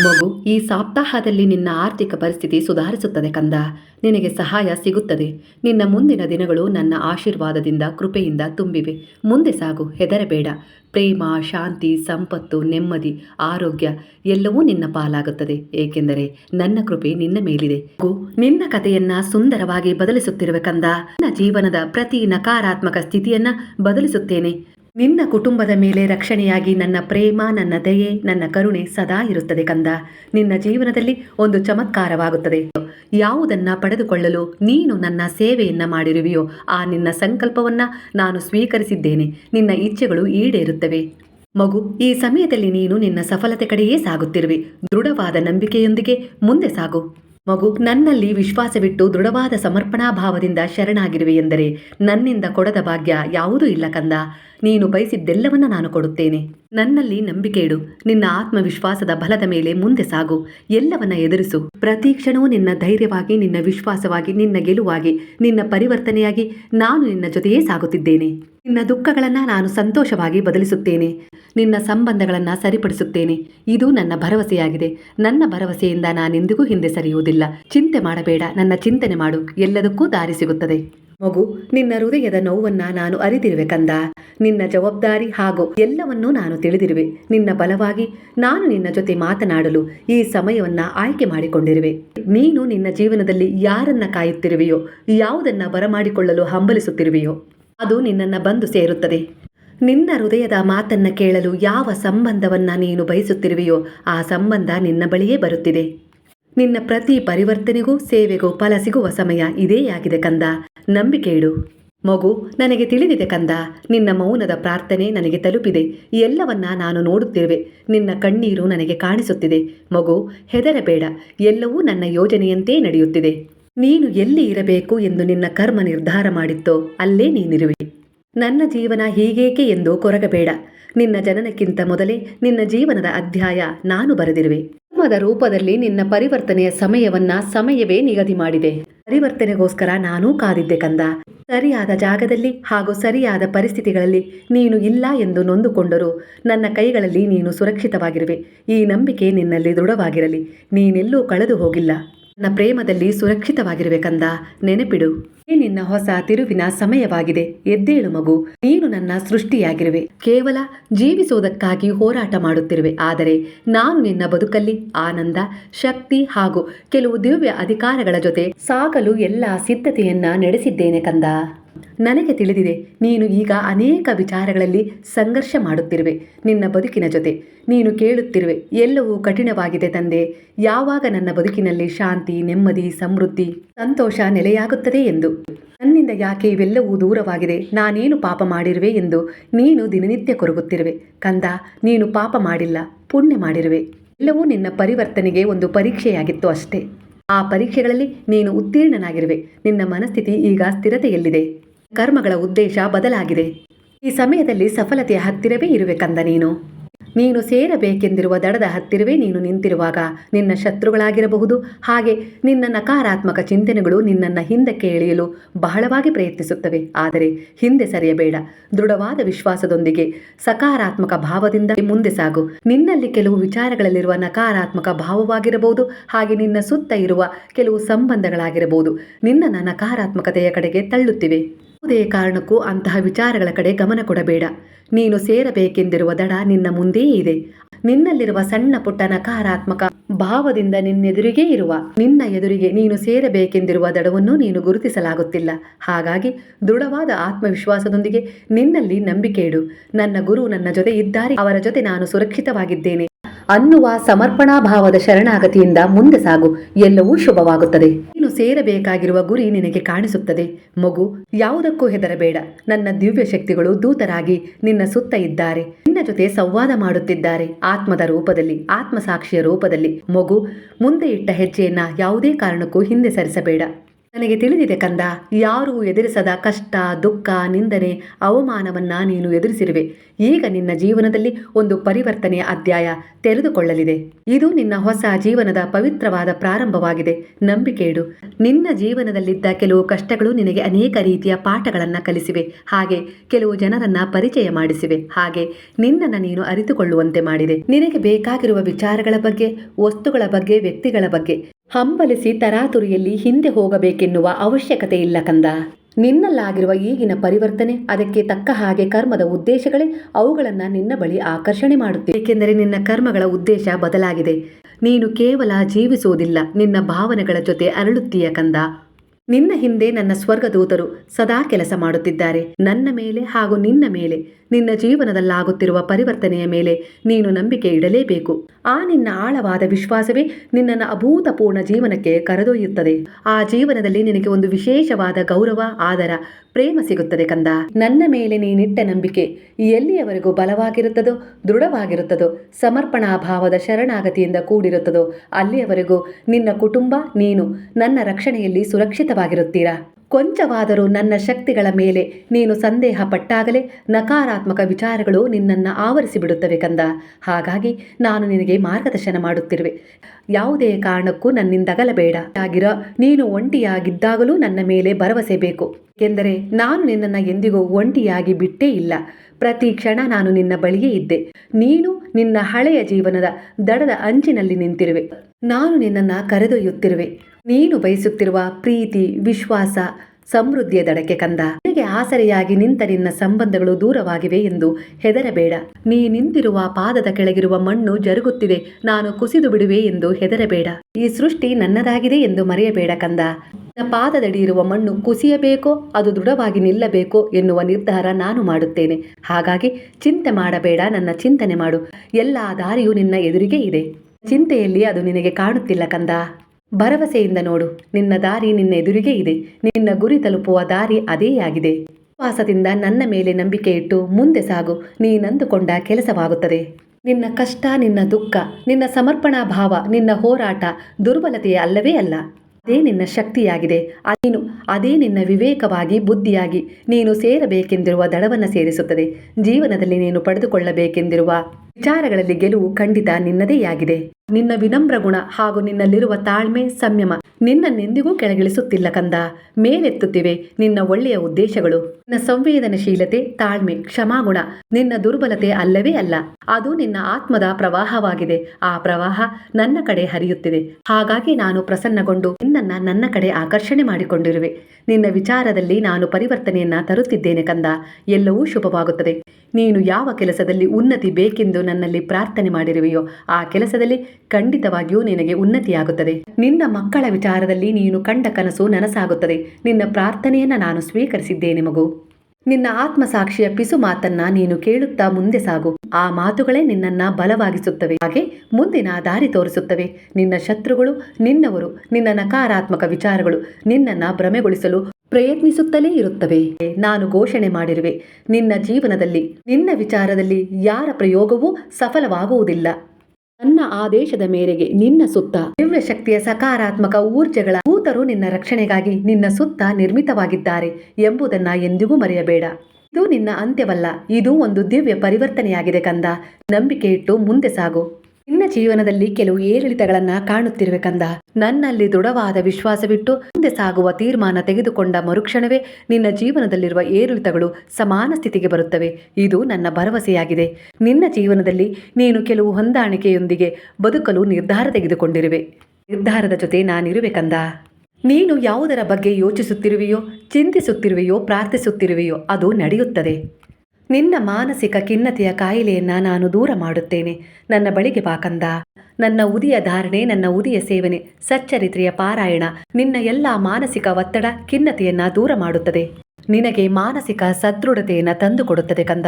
ಮಗು, ಈ ಸಪ್ತಾಹದಲ್ಲಿ ನಿನ್ನ ಆರ್ಥಿಕ ಪರಿಸ್ಥಿತಿ ಸುಧಾರಿಸುತ್ತದೆ ಕಂದ. ನಿನಗೆ ಸಹಾಯ ಸಿಗುತ್ತದೆ. ನಿನ್ನ ಮುಂದಿನ ದಿನಗಳು ನನ್ನ ಆಶೀರ್ವಾದದಿಂದ, ಕೃಪೆಯಿಂದ ತುಂಬಿವೆ. ಮುಂದೆ ಸಾಗು, ಹೆದರಬೇಡ. ಪ್ರೇಮ, ಶಾಂತಿ, ಸಂಪತ್ತು, ನೆಮ್ಮದಿ, ಆರೋಗ್ಯ ಎಲ್ಲವೂ ನಿನ್ನ ಪಾಲಾಗುತ್ತದೆ. ಏಕೆಂದರೆ ನನ್ನ ಕೃಪೆ ನಿನ್ನ ಮೇಲಿದೆ. ನಿನ್ನ ಕಥೆಯನ್ನ ಸುಂದರವಾಗಿ ಬದಲಿಸುತ್ತಿರುವ ಕಂದ. ನನ್ನ ಜೀವನದ ಪ್ರತಿ ನಕಾರಾತ್ಮಕ ಸ್ಥಿತಿಯನ್ನ ಬದಲಿಸುತ್ತೇನೆ. ನಿನ್ನ ಕುಟುಂಬದ ಮೇಲೆ ರಕ್ಷಣೆಯಾಗಿ ನನ್ನ ಪ್ರೇಮ, ನನ್ನ ದಯೆ, ನನ್ನ ಕರುಣೆ ಸದಾ ಇರುತ್ತದೆ ಕಂದ. ನಿನ್ನ ಜೀವನದಲ್ಲಿ ಒಂದು ಚಮತ್ಕಾರವಾಗುತ್ತದೆ. ಯಾವುದನ್ನ ಪಡೆದುಕೊಳ್ಳಲು ನೀನು ನನ್ನ ಸೇವೆಯನ್ನ ಮಾಡಿರುವೆಯೋ, ಆ ನಿನ್ನ ಸಂಕಲ್ಪವನ್ನ ನಾನು ಸ್ವೀಕರಿಸಿದ್ದೇನೆ. ನಿನ್ನ ಇಚ್ಛೆಗಳು ಈಡೇರುತ್ತವೆ. ಮಗು, ಈ ಸಮಯದಲ್ಲಿ ನೀನು ನಿನ್ನ ಸಫಲತೆ ಕಡೆಯೇ ಸಾಗುತ್ತಿರುವೆ. ದೃಢವಾದ ನಂಬಿಕೆಯೊಂದಿಗೆ ಮುಂದೆ ಸಾಗು. ಮಗು, ನನ್ನಲ್ಲಿ ವಿಶ್ವಾಸವಿಟ್ಟು ದೃಢವಾದ ಸಮರ್ಪಣಾ ಭಾವದಿಂದ ಶರಣಾಗಿರುವೆ ಎಂದರೆ ನನ್ನಿಂದ ಕೊಡದ ಭಾಗ್ಯ ಯಾವುದೂ ಇಲ್ಲ ಕಂದ. ನೀನು ಬಯಸಿದ್ದೆಲ್ಲವನ್ನ ನಾನು ಕೊಡುತ್ತೇನೆ. ನನ್ನಲ್ಲಿ ನಂಬಿಕೆ ಇಡು. ನಿನ್ನ ಆತ್ಮವಿಶ್ವಾಸದ ಬಲದ ಮೇಲೆ ಮುಂದೆ ಸಾಗು. ಎಲ್ಲವನ್ನ ಎದುರಿಸು. ಪ್ರತಿ ಕ್ಷಣವೂ ನಿನ್ನ ಧೈರ್ಯವಾಗಿ, ನಿನ್ನ ವಿಶ್ವಾಸವಾಗಿ, ನಿನ್ನ ಗೆಲುವಾಗಿ, ನಿನ್ನ ಪರಿವರ್ತನೆಯಾಗಿ ನಾನು ನಿನ್ನ ಜೊತೆಯೇ ಸಾಗುತ್ತಿದ್ದೇನೆ. ನಿನ್ನ ದುಃಖಗಳನ್ನ ನಾನು ಸಂತೋಷವಾಗಿ ಬದಲಿಸುತ್ತೇನೆ. ನಿನ್ನ ಸಂಬಂಧಗಳನ್ನ ಸರಿಪಡಿಸುತ್ತೇನೆ. ಇದು ನನ್ನ ಭರವಸೆಯಾಗಿದೆ. ನನ್ನ ಭರವಸೆಯಿಂದ ನಾನೆಂದಿಗೂ ಹಿಂದೆ ಸರಿಯುವುದಿಲ್ಲ. ಚಿಂತೆ ಮಾಡಬೇಡ. ನನ್ನ ಚಿಂತನೆ ಮಾಡು. ಎಲ್ಲದಕ್ಕೂ ದಾರಿ ಸಿಗುತ್ತದೆ. ಮಗು, ನಿನ್ನ ಹೃದಯದ ನೋವನ್ನ ನಾನು ಅರಿತಿರುವೆ ಕಂದ. ನಿನ್ನ ಜವಾಬ್ದಾರಿ ಹಾಗೂ ಎಲ್ಲವನ್ನೂ ನಾನು ತಿಳಿದಿರುವೆ. ನಿನ್ನ ಬಲವಾಗಿ ನಾನು ನಿನ್ನ ಜೊತೆ ಮಾತನಾಡಲು ಈ ಸಮಯವನ್ನ ಆಯ್ಕೆ ಮಾಡಿಕೊಂಡಿರುವೆ. ನೀನು ನಿನ್ನ ಜೀವನದಲ್ಲಿ ಯಾರನ್ನ ಕಾಯುತ್ತಿರುವೆಯೋ, ಯಾವುದನ್ನ ಬರಮಾಡಿಕೊಳ್ಳಲು ಹಂಬಲಿಸುತ್ತಿರುವೆಯೋ, ಅದು ನಿನ್ನನ್ನ ಬಂದು ಸೇರುತ್ತದೆ. ನಿನ್ನ ಹೃದಯದ ಮಾತನ್ನ ಕೇಳಲು ಯಾವ ಸಂಬಂಧವನ್ನ ನೀನು ಬಯಸುತ್ತಿರುವೆಯೋ, ಆ ಸಂಬಂಧ ನಿನ್ನ ಬಳಿಯೇ ಬರುತ್ತಿದೆ. ನಿನ್ನ ಪ್ರತಿ ಪರಿವರ್ತನೆಗೂ, ಸೇವೆಗೂ, ಫಲ ಸಿಗುವ ಸಮಯ ಇದೇ ಆಗಿದೆ ಕಂದ. ನಂಬಿಕೆ ಇಡು. ಮಗು, ನನಗೆ ತಿಳಿದಿದೆ ಕಂದ, ನಿನ್ನ ಮೌನದ ಪ್ರಾರ್ಥನೆ ನನಗೆ ತಲುಪಿದೆ. ಎಲ್ಲವನ್ನ ನಾನು ನೋಡುತ್ತಿರುವೆ. ನಿನ್ನ ಕಣ್ಣೀರು ನನಗೆ ಕಾಣಿಸುತ್ತಿದೆ. ಮಗು, ಹೆದರಬೇಡ. ಎಲ್ಲವೂ ನನ್ನ ಯೋಜನೆಯಂತೆ ನಡೆಯುತ್ತಿದೆ. ನೀನು ಎಲ್ಲಿ ಇರಬೇಕು ಎಂದು ನಿನ್ನ ಕರ್ಮ ನಿರ್ಧಾರ ಮಾಡಿತ್ತೋ, ಅಲ್ಲೇ ನೀನಿರುವೆ. ನನ್ನ ಜೀವನ ಹೀಗೇಕೆ ಎಂದು ಕೊರಗಬೇಡ. ನಿನ್ನ ಜನನಕ್ಕಿಂತ ಮೊದಲೇ ನಿನ್ನ ಜೀವನದ ಅಧ್ಯಾಯ ನಾನು ಬರೆದಿರುವೆ. ಕರ್ಮದ ರೂಪದಲ್ಲಿ ನಿನ್ನ ಪರಿವರ್ತನೆಯ ಸಮಯವನ್ನ ಸಮಯವೇ ನಿಗದಿ ಮಾಡಿದೆ. ಪರಿವರ್ತನೆಗೋಸ್ಕರ ನಾನೂ ಕಾದಿದ್ದೆ ಕಂದ. ಸರಿಯಾದ ಜಾಗದಲ್ಲಿ ಹಾಗೂ ಸರಿಯಾದ ಪರಿಸ್ಥಿತಿಗಳಲ್ಲಿ ನೀನು ಇಲ್ಲ ಎಂದು ನೊಂದುಕೊಂಡರೂ. ನನ್ನ ಕೈಗಳಲ್ಲಿ ನೀನು ಸುರಕ್ಷಿತವಾಗಿರುವೆ. ಈ ನಂಬಿಕೆ ನಿನ್ನಲ್ಲಿ ದೃಢವಾಗಿರಲಿ. ನೀನೆಲ್ಲೂ ಕಳೆದು ಹೋಗಿಲ್ಲ. ನನ್ನ ಪ್ರೇಮದಲ್ಲಿ ಸುರಕ್ಷಿತವಾಗಿರಬೇಕಂದ. ನೆನಪಿಡು, ಈ ನಿನ್ನ ಹೊಸ ತಿರುವಿನ ಸಮಯವಾಗಿದೆ. ಎದ್ದೇಳು ಮಗು, ನೀನು ನನ್ನ ಸೃಷ್ಟಿಯಾಗಿರುವೆ. ಕೇವಲ ಜೀವಿಸುವುದಕ್ಕಾಗಿ ಹೋರಾಟ ಮಾಡುತ್ತಿರುವೆ. ಆದರೆ ನಾನು ನಿನ್ನ ಬದುಕಲ್ಲಿ ಆನಂದ, ಶಕ್ತಿ ಹಾಗೂ ಕೆಲವು ದಿವ್ಯ ಅಧಿಕಾರಗಳ ಜೊತೆ ಸಾಗಲು ಎಲ್ಲ ಸಿದ್ಧತೆಯನ್ನ ನಡೆಸಿದ್ದೇನೆ ಕಂದ. ನನಗೆ ತಿಳಿದಿದೆ, ನೀನು ಈಗ ಅನೇಕ ವಿಚಾರಗಳಲ್ಲಿ ಸಂಘರ್ಷ ಮಾಡುತ್ತಿರುವೆ. ನಿನ್ನ ಬದುಕಿನ ಜೊತೆ ನೀನು ಕೇಳುತ್ತಿರುವೆ, ಎಲ್ಲವೂ ಕಠಿಣವಾಗಿದೆ ತಂದೆ. ಯಾವಾಗ ನನ್ನ ಬದುಕಿನಲ್ಲಿ ಶಾಂತಿ, ನೆಮ್ಮದಿ, ಸಮೃದ್ಧಿ, ಸಂತೋಷ ನೆಲೆಯಾಗುತ್ತದೆ ಎಂದು? ನನ್ನಿಂದ ಯಾಕೆ ಇವೆಲ್ಲವೂ ದೂರವಾಗಿದೆ? ನಾನೇನು ಪಾಪ ಮಾಡಿರುವೆ ಎಂದು ನೀನು ದಿನನಿತ್ಯ ಕೊರಗುತ್ತಿರುವೆ. ಕಂದ, ನೀನು ಪಾಪ ಮಾಡಿಲ್ಲ, ಪುಣ್ಯ ಮಾಡಿರುವೆ. ಎಲ್ಲವೂ ನಿನ್ನ ಪರಿವರ್ತನೆಗೆ ಒಂದು ಪರೀಕ್ಷೆಯಾಗಿತ್ತು ಅಷ್ಟೇ. ಆ ಪರೀಕ್ಷೆಗಳಲ್ಲಿ ನೀನು ಉತ್ತೀರ್ಣನಾಗಿರುವೆ. ನಿನ್ನ ಮನಸ್ಥಿತಿ ಈಗ ಸ್ಥಿರತೆಯಲ್ಲಿದೆ. ಕರ್ಮಗಳ ಉದ್ದೇಶ ಬದಲಾಗಿದೆ. ಈ ಸಮಯದಲ್ಲಿ ಸಫಲತೆಯ ಹತ್ತಿರವೇ ಇರುವೆ ಕಂದ ನೀನು. ನೀನು ಸೇರಬೇಕೆಂದಿರುವ ದಡದ ಹತ್ತಿರವೇ ನೀನು ನಿಂತಿರುವಾಗ ನಿನ್ನ ಶತ್ರುಗಳಾಗಿರಬಹುದು. ಹಾಗೆ ನಿನ್ನ ನಕಾರಾತ್ಮಕ ಚಿಂತನೆಗಳು ನಿನ್ನನ್ನು ಹಿಂದಕ್ಕೆ ಎಳೆಯಲು ಬಹಳವಾಗಿ ಪ್ರಯತ್ನಿಸುತ್ತವೆ. ಆದರೆ ಹಿಂದೆ ಸರಿಯಬೇಡ. ದೃಢವಾದ ವಿಶ್ವಾಸದೊಂದಿಗೆ ಸಕಾರಾತ್ಮಕ ಭಾವದಿಂದ ಮುಂದೆ ಸಾಗು. ನಿನ್ನಲ್ಲಿ ಕೆಲವು ವಿಚಾರಗಳಲ್ಲಿರುವ ನಕಾರಾತ್ಮಕ ಭಾವವಾಗಿರಬಹುದು. ಹಾಗೆ ನಿನ್ನ ಸುತ್ತ ಇರುವ ಕೆಲವು ಸಂಬಂಧಗಳಾಗಿರಬಹುದು. ನಿನ್ನನ್ನು ನಕಾರಾತ್ಮಕತೆಯ ಕಡೆಗೆ ತಳ್ಳುತ್ತಿವೆ. ಯಾವುದೇ ಕಾರಣಕ್ಕೂ ಅಂತಹ ವಿಚಾರಗಳ ಕಡೆ ಗಮನ ಕೊಡಬೇಡ. ನೀನು ಸೇರಬೇಕೆಂದಿರುವ ದಡ ನಿನ್ನ ಮುಂದೆಯೇ ಇದೆ. ನಿನ್ನಲ್ಲಿರುವ ಸಣ್ಣ ಪುಟ್ಟ ನಕಾರಾತ್ಮಕ ಭಾವದಿಂದ ನಿನ್ನೆದುರಿಗೇ ಇರುವ, ನಿನ್ನ ಎದುರಿಗೆ ನೀನು ಸೇರಬೇಕೆಂದಿರುವ ದಡವನ್ನು ನೀನು ಗುರುತಿಸಲಾಗುತ್ತಿಲ್ಲ. ಹಾಗಾಗಿ ದೃಢವಾದ ಆತ್ಮವಿಶ್ವಾಸದೊಂದಿಗೆ ನಿನ್ನಲ್ಲಿ ನಂಬಿಕೆ ಇಡು. ನನ್ನ ಗುರು ನನ್ನ ಜೊತೆ ಇದ್ದಾರೆ. ಅವರ ಜೊತೆ ನಾನು ಸುರಕ್ಷಿತವಾಗಿದ್ದೇನೆ. ಅನ್ನುವ ಸಮರ್ಪಣಾ ಭಾವದ ಶರಣಾಗತಿಯಿಂದ ಮುಂದೆ ಸಾಗು. ಎಲ್ಲವೂ ಶುಭವಾಗುತ್ತದೆ. ಸೇರಬೇಕಾಗಿರುವ ಗುರಿ ನಿನಗೆ ಕಾಣಿಸುತ್ತದೆ. ಮಗು, ಯಾವುದಕ್ಕೂ ಹೆದರಬೇಡ. ನನ್ನ ದಿವ್ಯ ಶಕ್ತಿಗಳು ದೂತರಾಗಿ ನಿನ್ನ ಸುತ್ತ ಇದ್ದಾರೆ. ನಿನ್ನ ಜೊತೆ ಸಂವಾದ ಮಾಡುತ್ತಿದ್ದಾರೆ. ಆತ್ಮದ ರೂಪದಲ್ಲಿ, ಆತ್ಮಸಾಕ್ಷಿಯ ರೂಪದಲ್ಲಿ. ಮಗು, ಮುಂದೆ ಇಟ್ಟ ಹೆಜ್ಜೆಯನ್ನ ಯಾವುದೇ ಕಾರಣಕ್ಕೂ ಹಿಂದೆ ಸರಿಸಬೇಡ. ನನಗೆ ತಿಳಿದಿದೆ ಕಂದ, ಯಾರೂ ಎದುರಿಸದ ಕಷ್ಟ, ದುಃಖ, ನಿಂದನೆ, ಅವಮಾನವನ್ನ ನೀನು ಎದುರಿಸಿರುವೆ. ಈಗ ನಿನ್ನ ಜೀವನದಲ್ಲಿ ಒಂದು ಪರಿವರ್ತನೆಯ ಅಧ್ಯಾಯ ತೆರೆದುಕೊಳ್ಳಲಿದೆ. ಇದು ನಿನ್ನ ಹೊಸ ಜೀವನದ ಪವಿತ್ರವಾದ ಪ್ರಾರಂಭವಾಗಿದೆ. ನಂಬಿಕೆ ಇಡು. ನಿನ್ನ ಜೀವನದಲ್ಲಿದ್ದ ಕೆಲವು ಕಷ್ಟಗಳು ನಿನಗೆ ಅನೇಕ ರೀತಿಯ ಪಾಠಗಳನ್ನು ಕಲಿಸಿವೆ. ಹಾಗೆ ಕೆಲವು ಜನರನ್ನ ಪರಿಚಯ ಮಾಡಿಸಿವೆ. ಹಾಗೆ ನಿನ್ನನ್ನು ನೀನು ಅರಿತುಕೊಳ್ಳುವಂತೆ ಮಾಡಿದೆ. ನಿನಗೆ ಬೇಕಾಗಿರುವ ವಿಚಾರಗಳ ಬಗ್ಗೆ, ವಸ್ತುಗಳ ಬಗ್ಗೆ, ವ್ಯಕ್ತಿಗಳ ಬಗ್ಗೆ ಹಂಬಲಿಸಿ ತರಾತುರಿಯಲ್ಲಿ ಹಿಂದೆ ಹೋಗಬೇಕೆನ್ನುವ ಅವಶ್ಯಕತೆ ಇಲ್ಲ ಕಂದ. ನಿನ್ನಲ್ಲಾಗಿರುವ ಈಗಿನ ಪರಿವರ್ತನೆ ಅದಕ್ಕೆ ತಕ್ಕ ಹಾಗೆ ಕರ್ಮದ ಉದ್ದೇಶಗಳೇ ಅವುಗಳನ್ನು ನಿನ್ನ ಬಳಿ ಆಕರ್ಷಣೆ ಮಾಡುತ್ತೆ. ಏಕೆಂದರೆ ನಿನ್ನ ಕರ್ಮಗಳ ಉದ್ದೇಶ ಬದಲಾಗಿದೆ. ನೀನು ಕೇವಲ ಜೀವಿಸುವುದಿಲ್ಲ, ನಿನ್ನ ಭಾವನೆಗಳ ಜೊತೆ ಅರಳುತ್ತೀಯ ಕಂದ. ನಿನ್ನ ಹಿಂದೆ ನನ್ನ ಸ್ವರ್ಗದೂತರು ಸದಾ ಕೆಲಸ ಮಾಡುತ್ತಿದ್ದಾರೆ. ನನ್ನ ಮೇಲೆ ಹಾಗೂ ನಿನ್ನ ಮೇಲೆ, ನಿನ್ನ ಜೀವನದಲ್ಲಾಗುತ್ತಿರುವ ಪರಿವರ್ತನೆಯ ಮೇಲೆ ನೀನು ನಂಬಿಕೆ ಇಡಲೇಬೇಕು. ಆ ನಿನ್ನ ಆಳವಾದ ವಿಶ್ವಾಸವೇ ನಿನ್ನನ್ನು ಅಭೂತಪೂರ್ಣ ಜೀವನಕ್ಕೆ ಕರೆದೊಯ್ಯುತ್ತದೆ. ಆ ಜೀವನದಲ್ಲಿ ನಿನಗೆ ಒಂದು ವಿಶೇಷವಾದ ಗೌರವ, ಆದರ, ಪ್ರೇಮ ಸಿಗುತ್ತದೆ ಕಂದ. ನನ್ನ ಮೇಲೆ ನೀನಿಟ್ಟ ನಂಬಿಕೆ ಎಲ್ಲಿಯವರೆಗೂ ಬಲವಾಗಿರುತ್ತದೋ, ದೃಢವಾಗಿರುತ್ತದೋ ಸಮರ್ಪಣಾ ಭಾವದ ಶರಣಾಗತಿಯಿಂದ ಕೂಡಿರುತ್ತದೋ, ಅಲ್ಲಿಯವರೆಗೂ ನಿನ್ನ ಕುಟುಂಬ, ನೀನು ನನ್ನ ರಕ್ಷಣೆಯಲ್ಲಿ ಸುರಕ್ಷಿತವಾಗಿರುತ್ತೀರಾ ಕೊಂಚವಾದರೂ ನನ್ನ ಶಕ್ತಿಗಳ ಮೇಲೆ ನೀನು ಸಂದೇಹ ಪಟ್ಟಾಗಲೇ ನಕಾರಾತ್ಮಕ ವಿಚಾರಗಳು ನಿನ್ನನ್ನು ಆವರಿಸಿಬಿಡುತ್ತವೆ ಕಂದ. ಹಾಗಾಗಿ ನಾನು ನಿನಗೆ ಮಾರ್ಗದರ್ಶನ ಮಾಡುತ್ತಿರುವೆ. ಯಾವುದೇ ಕಾರಣಕ್ಕೂ ನನ್ನಿಂದಗಲಬೇಡ ಆಗಿರ ನೀನು ಒಂಟಿಯಾಗಿದ್ದಾಗಲೂ ನನ್ನ ಮೇಲೆ ಭರವಸೆ ಬೇಕು. ಎಂದರೆ ನಾನು ನಿನ್ನನ್ನು ಎಂದಿಗೂ ಒಂಟಿಯಾಗಿ ಬಿಟ್ಟೇ ಇಲ್ಲ. ಪ್ರತಿ ಕ್ಷಣ ನಾನು ನಿನ್ನ ಬಳಿಯೇ ಇದ್ದೆ. ನೀನು ನಿನ್ನ ಹಳೆಯ ಜೀವನದ ದಡದ ಅಂಚಿನಲ್ಲಿ ನಿಂತಿರುವೆ. ನಾನು ನಿನ್ನನ್ನು ಕರೆದೊಯ್ಯುತ್ತಿರುವೆ. ನೀನು ಬಯಸುತ್ತಿರುವ ಪ್ರೀತಿ, ವಿಶ್ವಾಸ, ಸಮೃದ್ಧಿಯ ದಡಕ್ಕೆ ಕಂದ. ನಿನಗೆ ಆಸರೆಯಾಗಿ ನಿಂತ ನಿನ್ನ ಸಂಬಂಧಗಳು ದೂರವಾಗಿವೆ ಎಂದು ಹೆದರಬೇಡ. ನೀ ನಿಂತಿರುವ ಪಾದದ ಕೆಳಗಿರುವ ಮಣ್ಣು ಜರುಗುತ್ತಿದೆ, ನಾನು ಕುಸಿದು ಬಿಡುವೆ ಎಂದು ಹೆದರಬೇಡ. ಈ ಸೃಷ್ಟಿ ನನ್ನದಾಗಿದೆ ಎಂದು ಮರೆಯಬೇಡ ಕಂದ. ನನ್ನ ಪಾದದಡಿ ಇರುವ ಮಣ್ಣು ಕುಸಿಯಬೇಕೋ, ಅದು ದೃಢವಾಗಿ ನಿಲ್ಲಬೇಕೋ ಎನ್ನುವ ನಿರ್ಧಾರ ನಾನು ಮಾಡುತ್ತೇನೆ. ಹಾಗಾಗಿ ಚಿಂತೆ ಮಾಡಬೇಡ, ನನ್ನ ಚಿಂತನೆ ಮಾಡು. ಎಲ್ಲ ದಾರಿಯೂ ನಿನ್ನ ಎದುರಿಗೆ ಇದೆ. ಚಿಂತೆಯಲ್ಲಿ ಅದು ನಿನಗೆ ಕಾಣುತ್ತಿಲ್ಲ ಕಂದ. ಭರವಸೆಯಿಂದ ನೋಡು, ನಿನ್ನ ದಾರಿ ನಿನ್ನ ಎದುರಿಗೆ ಇದೆ, ನಿನ್ನ ಗುರಿ ತಲುಪುವ ದಾರಿ ಅದೇ ಆಗಿದೆ. ವಿಶ್ವಾಸದಿಂದ ನನ್ನ ಮೇಲೆ ನಂಬಿಕೆ ಇಟ್ಟು ಮುಂದೆ ಸಾಗು ನೀನಂದುಕೊಂಡ ಕೆಲಸವಾಗುತ್ತದೆ. ನಿನ್ನ ಕಷ್ಟ, ನಿನ್ನ ದುಃಖ, ನಿನ್ನ ಸಮರ್ಪಣಾ ಭಾವ, ನಿನ್ನ ಹೋರಾಟ ದುರ್ಬಲತೆಯ ಅಲ್ಲವೇ ಅಲ್ಲ. ಅದೇ ನಿನ್ನ ಶಕ್ತಿಯಾಗಿದೆ. ನೀನು ಅದೇ ನಿನ್ನ ವಿವೇಕವಾಗಿ ಬುದ್ಧಿಯಾಗಿ ನೀನು ಸೇರಬೇಕೆಂದಿರುವ ದಡವನ್ನು ಸೇರಿಸುತ್ತದೆ. ಜೀವನದಲ್ಲಿ ನೀನು ಪಡೆದುಕೊಳ್ಳಬೇಕೆಂದಿರುವ ವಿಚಾರಗಳಲ್ಲಿ ಗೆಲುವು ಖಂಡಿತ ನಿನ್ನದೇ ಆಗಿದೆ ನಿನ್ನ ವಿನಮ್ರ ಗುಣ ಹಾಗೂ ನಿನ್ನಲ್ಲಿರುವ ತಾಳ್ಮೆ ಸಂಯಮ ನಿನ್ನನ್ನೆಂದಿಗೂ ಕೆಳಗಿಳಿಸುತ್ತಿಲ್ಲ ಕಂದ. ಮೇಲೆತ್ತುತ್ತಿವೆ ನಿನ್ನ ಒಳ್ಳೆಯ ಉದ್ದೇಶಗಳು. ನಿನ್ನ ಸಂವೇದನಶೀಲತೆ, ತಾಳ್ಮೆ ಕ್ಷಮಾಗುಣ ನಿನ್ನ ದುರ್ಬಲತೆ ಅಲ್ಲವೇ ಅಲ್ಲ. ಅದು ನಿನ್ನ ಆತ್ಮದ ಪ್ರವಾಹವಾಗಿದೆ. ಆ ಪ್ರವಾಹ ನನ್ನ ಕಡೆ ಹರಿಯುತ್ತಿದೆ. ಹಾಗಾಗಿ ನಾನು ಪ್ರಸನ್ನಗೊಂಡು ನಿನ್ನನ್ನ ನನ್ನ ಕಡೆ ಆಕರ್ಷಣೆ ಮಾಡಿಕೊಂಡಿರುವೆ. ನಿನ್ನ ವಿಚಾರದಲ್ಲಿ ನಾನು ಪರಿವರ್ತನೆಯನ್ನ ತರುತ್ತಿದ್ದೇನೆ ಕಂದ. ಎಲ್ಲವೂ ಶುಭವಾಗುತ್ತದೆ. ನೀನು ಯಾವ ಕೆಲಸದಲ್ಲಿ ಉನ್ನತಿ ಬೇಕೆಂದು ನನ್ನಲ್ಲಿ ಪ್ರಾರ್ಥನೆ ಮಾಡಿರುವೆಯೋ, ಆ ಕೆಲಸದಲ್ಲಿ ಖಂಡಿತವಾಗಿಯೂ ನಿನಗೆ ಉನ್ನತಿಯಾಗುತ್ತದೆ. ನಿನ್ನ ಮಕ್ಕಳ ವಿಚಾರದಲ್ಲಿ ನೀನು ಕಂಡ ಕನಸು ನನಸಾಗುತ್ತದೆ. ನಿನ್ನ ಪ್ರಾರ್ಥನೆಯನ್ನು ನಾನು ಸ್ವೀಕರಿಸಿದ್ದೇನೆ ಮಗು. ನಿನ್ನ ಆತ್ಮಸಾಕ್ಷಿಯ ಪಿಸು ಮಾತನ್ನ ನೀನು ಕೇಳುತ್ತಾ ಮುಂದೆ ಸಾಗು. ಆ ಮಾತುಗಳೇ ನಿನ್ನನ್ನ ಬಲವಾಗಿಸುತ್ತವೆ. ಹಾಗೆ ಮುಂದಿನ ದಾರಿ ತೋರಿಸುತ್ತವೆ. ನಿನ್ನ ಶತ್ರುಗಳು, ನಿನ್ನವರು, ನಿನ್ನ ನಕಾರಾತ್ಮಕ ವಿಚಾರಗಳು ನಿನ್ನನ್ನ ಭ್ರಮೆಗೊಳಿಸಲು ಪ್ರಯತ್ನಿಸುತ್ತಲೇ ಇರುತ್ತವೆ. ನಾನು ಘೋಷಣೆ ಮಾಡಿರುವೆ. ನಿನ್ನ ಜೀವನದಲ್ಲಿ, ನಿನ್ನ ವಿಚಾರದಲ್ಲಿ ಯಾರ ಪ್ರಯೋಗವೂ ಸಫಲವಾಗುವುದಿಲ್ಲ. ನನ್ನ ಆದೇಶದ ಮೇರೆಗೆ ನಿನ್ನ ಸುತ್ತ ದಿವ್ಯ ಶಕ್ತಿಯ ಸಕಾರಾತ್ಮಕ ಊರ್ಜೆಗಳ ಭೂತರು ನಿನ್ನ ರಕ್ಷಣೆಗಾಗಿ ನಿನ್ನ ಸುತ್ತ ನಿರ್ಮಿತವಾಗಿದ್ದಾರೆ ಎಂಬುದನ್ನ ಎಂದಿಗೂ ಮರೆಯಬೇಡ. ಇದು ನಿನ್ನ ಅಂತ್ಯವಲ್ಲ, ಇದು ಒಂದು ದಿವ್ಯ ಪರಿವರ್ತನೆಯಾಗಿದೆ ಕಂದ. ನಂಬಿಕೆ ಇಟ್ಟು ಮುಂದೆ ಸಾಗು. ನಿನ್ನ ಜೀವನದಲ್ಲಿ ಕೆಲವು ಏರಿಳಿತಗಳನ್ನ ಕಾಣುತ್ತಿರುವೆ ಕಂದ. ನನ್ನಲ್ಲಿ ದೃಢವಾದ ವಿಶ್ವಾಸವಿಟ್ಟು ಮುಂದೆ ಸಾಗುವ ತೀರ್ಮಾನ ತೆಗೆದುಕೊಂಡ ಮರುಕ್ಷಣವೇ ನಿನ್ನ ಜೀವನದಲ್ಲಿರುವ ಏರಿಳಿತಗಳು ಸಮಾನ ಸ್ಥಿತಿಗೆ ಬರುತ್ತವೆ. ಇದು ನನ್ನ ಭರವಸೆಯಾಗಿದೆ. ನಿನ್ನ ಜೀವನದಲ್ಲಿ ನೀನು ಕೆಲವು ಹೊಂದಾಣಿಕೆಯೊಂದಿಗೆ ಬದುಕಲು ನಿರ್ಧಾರ ತೆಗೆದುಕೊಂಡಿರುವೆ. ನಿರ್ಧಾರದ ಜೊತೆ ನಾನಿರುವೆ ಕಂದ. ನೀನು ಯಾವುದರ ಬಗ್ಗೆ ಯೋಚಿಸುತ್ತಿರುವೆಯೋ, ಚಿಂತಿಸುತ್ತಿರುವೆಯೋ, ಪ್ರಾರ್ಥಿಸುತ್ತಿರುವೆಯೋ ಅದು ನಡೆಯುತ್ತದೆ. ನಿನ್ನ ಮಾನಸಿಕ ಖಿನ್ನತೆಯ ಕಾಯಿಲೆಯನ್ನ ನಾನು ದೂರ ಮಾಡುತ್ತೇನೆ. ನನ್ನ ಬಳಿಗೆ ಬಾ ಕಂದ. ನನ್ನ ಉದಿಯ ಧಾರಣೆ, ನನ್ನ ಉದಿಯ ಸೇವನೆ, ಸಚ್ಚರಿತ್ರೆಯ ಪಾರಾಯಣ ನಿನ್ನ ಎಲ್ಲ ಮಾನಸಿಕ ಒತ್ತಡ, ಖಿನ್ನತೆಯನ್ನ ದೂರ ಮಾಡುತ್ತದೆ. ನಿನಗೆ ಮಾನಸಿಕ ಸದೃಢತೆಯನ್ನ ತಂದುಕೊಡುತ್ತದೆ ಕಂದ.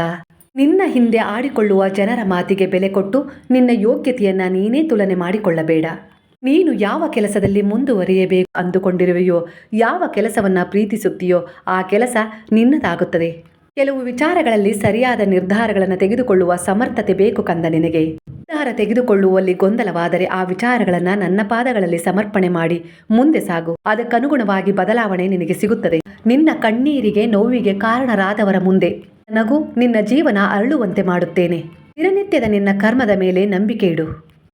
ನಿನ್ನ ಹಿಂದೆ ಆಡಿಕೊಳ್ಳುವ ಜನರ ಮಾತಿಗೆ ಬೆಲೆ ಕೊಟ್ಟು ನಿನ್ನ ಯೋಗ್ಯತೆಯನ್ನ ನೀನೇ ತುಲನೆ ಮಾಡಿಕೊಳ್ಳಬೇಡ. ನೀನು ಯಾವ ಕೆಲಸದಲ್ಲಿ ಮುಂದುವರಿಯಬೇಕು ಅಂದುಕೊಂಡಿರುವೆಯೋ, ಯಾವ ಕೆಲಸವನ್ನ ಪ್ರೀತಿಸುತ್ತೀಯೋ, ಆ ಕೆಲಸ ನಿನ್ನದಾಗುತ್ತದೆ. ಕೆಲವು ವಿಚಾರಗಳಲ್ಲಿ ಸರಿಯಾದ ನಿರ್ಧಾರಗಳನ್ನು ತೆಗೆದುಕೊಳ್ಳುವ ಸಮರ್ಥತೆ ಬೇಕು ಕಂದ ನಿನಗೆ. ನಿರ್ಧಾರ ತೆಗೆದುಕೊಳ್ಳುವಲ್ಲಿ ಗೊಂದಲವಾದರೆ ಆ ವಿಚಾರಗಳನ್ನು ನನ್ನ ಪಾದಗಳಲ್ಲಿ ಸಮರ್ಪಣೆ ಮಾಡಿ, ಮುಂದೆ ಸಾಗು. ಅದಕ್ಕನುಗುಣವಾಗಿ ಬದಲಾವಣೆ ನಿನಗೆ ಸಿಗುತ್ತದೆ. ನಿನ್ನ ಕಣ್ಣೀರಿಗೆ ನೋವಿಗೆ ಕಾರಣರಾದವರ ಮುಂದೆ ನಗು ನಿನ್ನ ಜೀವನ ಅರಳುವಂತೆ ಮಾಡುತ್ತೇನೆ. ದಿನನಿತ್ಯದ ನಿನ್ನ ಕರ್ಮದ ಮೇಲೆ ನಂಬಿಕೆ ಇಡು.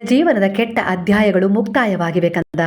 ಜೀವನದ ಕೆಟ್ಟ ಅಧ್ಯಾಯಗಳು ಮುಕ್ತಾಯವಾಗಿವೆ ಕಂದ.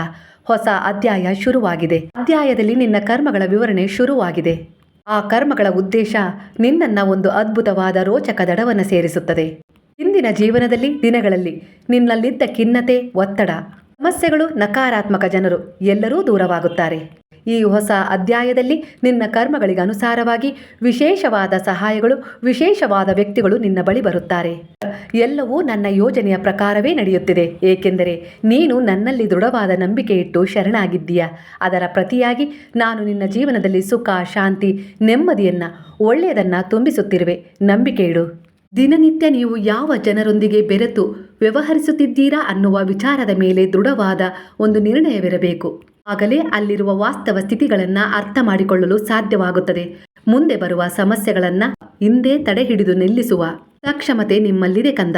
ಹೊಸ ಅಧ್ಯಾಯ ಶುರುವಾಗಿದೆ. ಅಧ್ಯಾಯದಲ್ಲಿ ನಿನ್ನ ಕರ್ಮಗಳ ವಿವರಣೆ ಶುರುವಾಗಿದೆ. ಆ ಕರ್ಮಗಳ ಉದ್ದೇಶ ನಿನ್ನನ್ನ ಒಂದು ಅದ್ಭುತವಾದ ರೋಚಕ ದಡವನ್ನು ಸೇರಿಸುತ್ತದೆ. ಇಂದಿನ ಜೀವನದಲ್ಲಿ, ದಿನಗಳಲ್ಲಿ ನಿನ್ನಲ್ಲಿದ್ದ ಖಿನ್ನತೆ, ಒತ್ತಡ, ಸಮಸ್ಯೆಗಳು ನಕಾರಾತ್ಮಕ ಜನರು ಎಲ್ಲರೂ ದೂರವಾಗುತ್ತಾರೆ. ಈ ಹೊಸ ಅಧ್ಯಾಯದಲ್ಲಿ ನಿನ್ನ ಕರ್ಮಗಳಿಗೆ ಅನುಸಾರವಾಗಿ ವಿಶೇಷವಾದ ಸಹಾಯಗಳು, ವಿಶೇಷವಾದ ವ್ಯಕ್ತಿಗಳು ನಿನ್ನ ಬಳಿ ಬರುತ್ತಾರೆ. ಎಲ್ಲವೂ ನನ್ನ ಯೋಜನೆಯ ಪ್ರಕಾರವೇ ನಡೆಯುತ್ತಿದೆ. ಏಕೆಂದರೆ ನೀನು ನನ್ನಲ್ಲಿ ದೃಢವಾದ ನಂಬಿಕೆ ಇಟ್ಟು ಶರಣಾಗಿದ್ದೀಯ? ಅದರ ಪ್ರತಿಯಾಗಿ ನಾನು ನಿನ್ನ ಜೀವನದಲ್ಲಿ ಸುಖ, ಶಾಂತಿ, ನೆಮ್ಮದಿಯನ್ನ, ಒಳ್ಳೆಯದನ್ನ ತುಂಬಿಸುತ್ತಿರುವೆ. ನಂಬಿಕೆ ಇಡು ದಿನನಿತ್ಯ ನೀವು ಯಾವ ಜನರೊಂದಿಗೆ ಬೆರೆತು ವ್ಯವಹರಿಸುತ್ತಿದ್ದೀರಾ ಅನ್ನುವ ವಿಚಾರದ ಮೇಲೆ ದೃಢವಾದ ಒಂದು ನಿರ್ಣಯವಿರಬೇಕು. ಆಗಲೇ ಅಲ್ಲಿರುವ ವಾಸ್ತವ ಸ್ಥಿತಿಗಳನ್ನು ಅರ್ಥ ಮಾಡಿಕೊಳ್ಳಲು ಸಾಧ್ಯವಾಗುತ್ತದೆ. ಮುಂದೆ ಬರುವ ಸಮಸ್ಯೆಗಳನ್ನ ಹಿಂದೆ ತಡೆ ಹಿಡಿದು ನಿಲ್ಲಿಸುವ. ಸಕ್ಷಮತೆ ನಿಮ್ಮಲ್ಲಿದೆ ಕಂದ.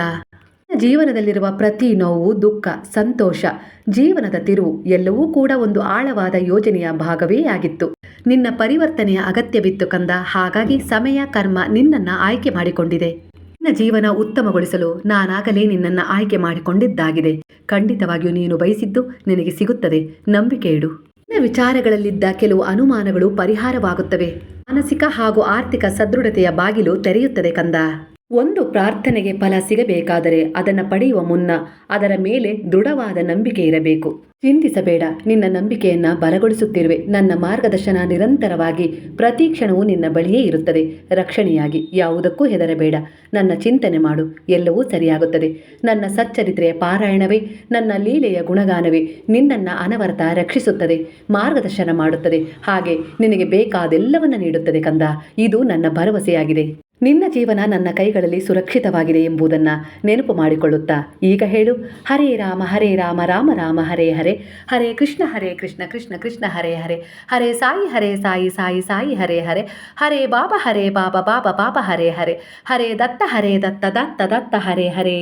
ಜೀವನದಲ್ಲಿರುವ ಪ್ರತಿ ನೋವು, ದುಃಖ, ಸಂತೋಷ, ಜೀವನದ ತಿರುವು ಎಲ್ಲವೂ ಕೂಡ ಒಂದು ಆಳವಾದ ಯೋಜನೆಯ ಭಾಗವೇ ಆಗಿತ್ತು. ನಿನ್ನ ಪರಿವರ್ತನೆಯ ಅಗತ್ಯವಿತ್ತು ಕಂದ. ಹಾಗಾಗಿ ಸಮಯ, ಕರ್ಮ ನಿನ್ನನ್ನ ಆಯ್ಕೆ ಮಾಡಿಕೊಂಡಿದೆ. ನಿನ್ನ ಜೀವನ ಉತ್ತಮಗೊಳಿಸಲು ನಾನಾಗಲೇ ನಿನ್ನನ್ನು ಆಯ್ಕೆ ಮಾಡಿಕೊಂಡಿದ್ದಾಗಿದೆ. ಖಂಡಿತವಾಗಿಯೂ ನೀನು ಬಯಸಿದ್ದು ನಿನಗೆ ಸಿಗುತ್ತದೆ. ನಂಬಿಕೆ ಇಡು. ನಿನ್ನ ವಿಚಾರಗಳಲ್ಲಿದ್ದ ಕೆಲವು ಅನುಮಾನಗಳು ಪರಿಹಾರವಾಗುತ್ತವೆ. ಮಾನಸಿಕ ಹಾಗೂ ಆರ್ಥಿಕ ಸದೃಢತೆಯ ಬಾಗಿಲು ತೆರೆಯುತ್ತದೆ ಕಂದ. ಒಂದು ಪ್ರಾರ್ಥನೆಗೆ ಫಲ ಸಿಗಬೇಕಾದರೆ ಅದನ್ನು ಪಡೆಯುವ ಮುನ್ನ ಅದರ ಮೇಲೆ ದೃಢವಾದ ನಂಬಿಕೆ ಇರಬೇಕು. ಚಿಂತಿಸಬೇಡ, ನಿನ್ನ ನಂಬಿಕೆಯನ್ನ ಬಲಗೊಳಿಸುತ್ತಿರುವೆ. ನನ್ನ ಮಾರ್ಗದರ್ಶನ ನಿರಂತರವಾಗಿ ಪ್ರತಿ ಕ್ಷಣವೂ ನಿನ್ನ ಬಳಿಯೇ ಇರುತ್ತದೆ. ರಕ್ಷಣೆಯಾಗಿ ಯಾವುದಕ್ಕೂ ಹೆದರಬೇಡ. ನನ್ನ ಚಿಂತನೆ ಮಾಡು, ಎಲ್ಲವೂ ಸರಿಯಾಗುತ್ತದೆ. ನನ್ನ ಸಚ್ಚರಿತ್ರೆಯ ಪಾರಾಯಣವೇ, ನನ್ನ ಲೀಲೆಯ ಗುಣಗಾನವೇ ನಿನ್ನನ್ನು ಅನವರತ ರಕ್ಷಿಸುತ್ತದೆ, ಮಾರ್ಗದರ್ಶನ ಮಾಡುತ್ತದೆ. ಹಾಗೆ ನಿನಗೆ ಬೇಕಾದೆಲ್ಲವನ್ನ ನೀಡುತ್ತದೆ ಕಂದ. ಇದು ನನ್ನ ಭರವಸೆಯಾಗಿದೆ. ನಿನ್ನ ಜೀವನ ನನ್ನ ಕೈಗಳಲ್ಲಿ ಸುರಕ್ಷಿತವಾಗಿದೆ ಎಂಬುದನ್ನು ನೆನಪು ಮಾಡಿಕೊಳ್ಳುತ್ತಾ ಈಗ ಹೇಳು, ಹರೇ ರಾಮ ಹರೇ ರಾಮ ರಾಮ ರಾಮ, ಹರೇ ಹರೇ ಹರೇ ಕೃಷ್ಣ ಹರೇ ಕೃಷ್ಣ ಕೃಷ್ಣ ಕೃಷ್ಣ, ಹರೇ ಹರೇ ಹರೇ ಸಾಯಿ ಹರೇ ಸಾಯಿ ಸಾಯಿ ಸಾಯಿ, ಹರೇ ಹರೇ ಹರೇ ಬಾಬಾ ಹರೇ ಬಾಬಾ ಬಾಬಾ ಬಾಬಾ, ಹರೇ ಹರೇ ಹರೇ ದತ್ತ ಹರೇ ದತ್ತ ದತ್ತ ದತ್ತ, ಹರೇ ಹರೇ.